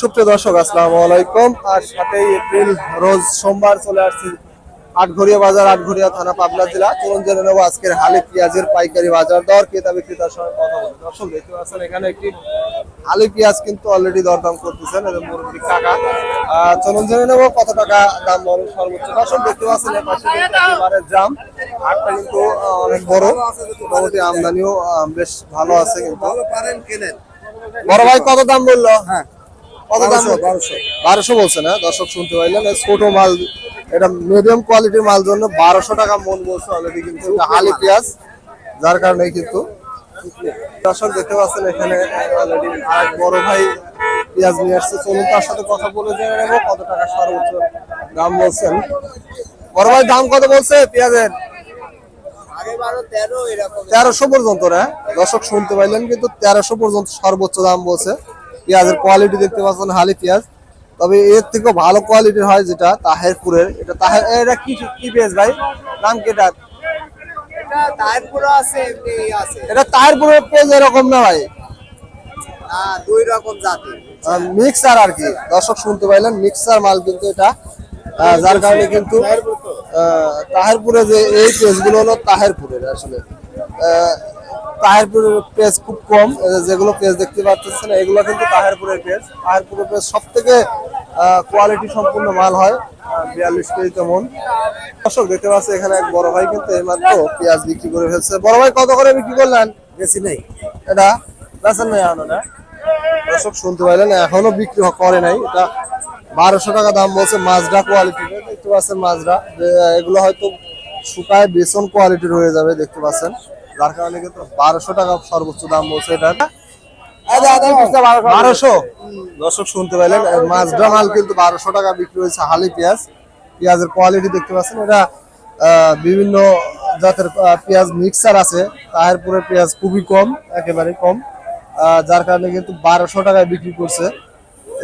সুপ্রিয় দর্শক, আসসালামু আলাইকুম। আর সাতই এপ্রিল রোজ সোমবার চলে আসছি আটঘরিয়া বাজার, আটঘরিয়া থানা, পাবনা জেলা। চলুন জেনে নেব আজকের হালি পেঁয়াজের পাইকারি বাজার দর ক্রেতা বিক্রেতার সঙ্গে কথা বলে দর্শক, দেখতে পাচ্ছেন, এখানে একটি হালি পেঁয়াজ কিন্তু অলরেডি দরদাম করতেছেন, এবং মুরব্বী কাকা। চলুন জেনে নেব কত টাকা দাম বলে সর্বোচ্চ। দর্শক, দেখতে পাচ্ছেন, এর জাম। হাটটা কিন্তু অনেক বড়। মোটামুটি আমদানিও বেশ ভালো আছে কিন্তু। বড় ভাই, কত দাম বলল? হ্যাঁ। কত দাম বারোশো বারোশো। বলছে না দর্শক শুনতে পাইলেন। ছোট মাল এটা মিডিয়াম কোয়ালিটির মাল জন্য বারোশো টাকা মন বলছে অলরেডি কিন্তু হালি পেঁয়াজ যার কারণে কিন্তু দর্শক দেখতে পাচ্ছেন এখানে অলরেডি আরেক বড় ভাই পেঁয়াজ নিয়ে আসছে। চলুন তার সাথে কথা বলে জেনে নেব কত টাকা সর্বোচ্চ দাম বলছেন। বড় ভাই দাম কত বলছে পেঁয়াজের? তেরোশো পর্যন্ত না দর্শক শুনতে পাইলেন কিন্তু তেরোশো পর্যন্ত সর্বোচ্চ দাম বলছে। পেঁয়াজের কোয়ালিটি দেখতে পাচ্ছেন হালি পেঁয়াজ। তবে এর থেকেও ভালো কোয়ালিটির হয় যেটা তাহেরপুরের। এটা তাহের এটা কি কি পেঁয়াজ ভাই? নাম কি এটা এটা তাহেরপুরের পেঁয়াজ এরকম না ভাই। দুই রকম জাতি। মিক্সার আর কি। দর্শক শুনতে পাইলেন মিক্সার মাল কিন্তু এটা। যার কারণে কিন্তু তাহেরপুরে যে এই পেজগুলো হলো তাহেরপুরের আসলে। তাহেরপুরের পেজ খুব কম যেগুলো পেজ দেখতে পাচ্ছেন এগুলো কিন্তু তাহেরপুরের পেজ তাহেরপুরের পেজ সব থেকে কোয়ালিটি সম্পূর্ণ মাল হয় বিয়াল্লিশ কেজি তেমন। দর্শক দেখতে পাচ্ছি এখানে এক বড় ভাই কিন্তু এইমাত্র পেঁয়াজ বিক্রি করে ফেলছে। বড় ভাই কত করে বিক্রি করলেন? বেশি নেই। এটা বেচেন নাই এখনও না? দর্শক শুনতে পাইলেন এখনও বিক্রি করে নাই। এটা বারোশো টাকা দাম বলছে মাজরা কোয়ালিটি দেখতে পাচ্ছেন মাজরা এগুলো হয়তো শুকায় বেসন কোয়ালিটির হয়ে যাবে দেখতে পাচ্ছেন। যার কারণে কিন্তু বারোশো টাকা সর্বোচ্চ দাম বলছে এটা। বারোশো দর্শক শুনতে পাইলেন এই মাজরা কিন্তু বারোশো টাকা বিক্রি হয়েছে হালি পেঁয়াজ। পেঁয়াজের কোয়ালিটি দেখতে পাচ্ছেন এটা বিভিন্ন জাতের পেঁয়াজ মিক্সার আছে। তাহেরপুরের পেঁয়াজ খুবই কম একেবারে কম। যার কারণে কিন্তু বারোশো টাকায় বিক্রি করছে।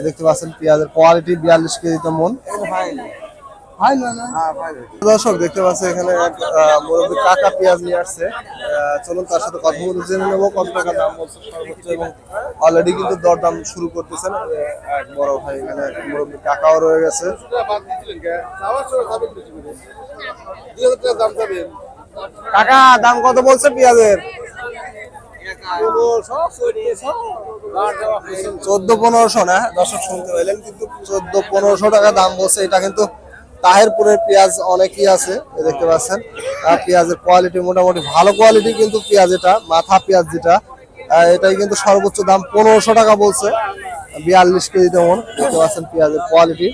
দেখতে পাচ্ছেন পেঁয়াজের কোয়ালিটি বিয়াল্লিশ কেজি মন। দর্শক দেখতে পাচ্ছেন এখানে এক মুরব্বী কাকা পেঁয়াজ নিয়ে আসছে। চলুন, তার সাথে কথা বলে জেনে নেব কত টাকা দাম বলছে সর্বোচ্চ এবং অলরেডি কিন্তু দরদাম শুরু করতেছেন। এক বড় ভাই এখানে মুরব্বী রয়ে গেছে। কাকা, দাম কত বলছে পেঁয়াজের? চোদ্দ পনেরোশো না? দর্শক শুনতে পাইলেন, কিন্তু চোদ্দ পনেরোশো টাকা দাম বলছে, এটা কিন্তু তাহেরপুরের পেঁয়াজ অনেকই আছে দেখতে পাচ্ছেন। পেঁয়াজের কোয়ালিটি মোটামুটি ভালো কোয়ালিটি কিন্তু পেঁয়াজ এটা, মাথা পেঁয়াজ যেটা। এটাই কিন্তু সর্বোচ্চ দাম পনেরোশো টাকা বলছে, বিয়াল্লিশ কেজি তেমন, দেখতে পাচ্ছেন পেঁয়াজের কোয়ালিটি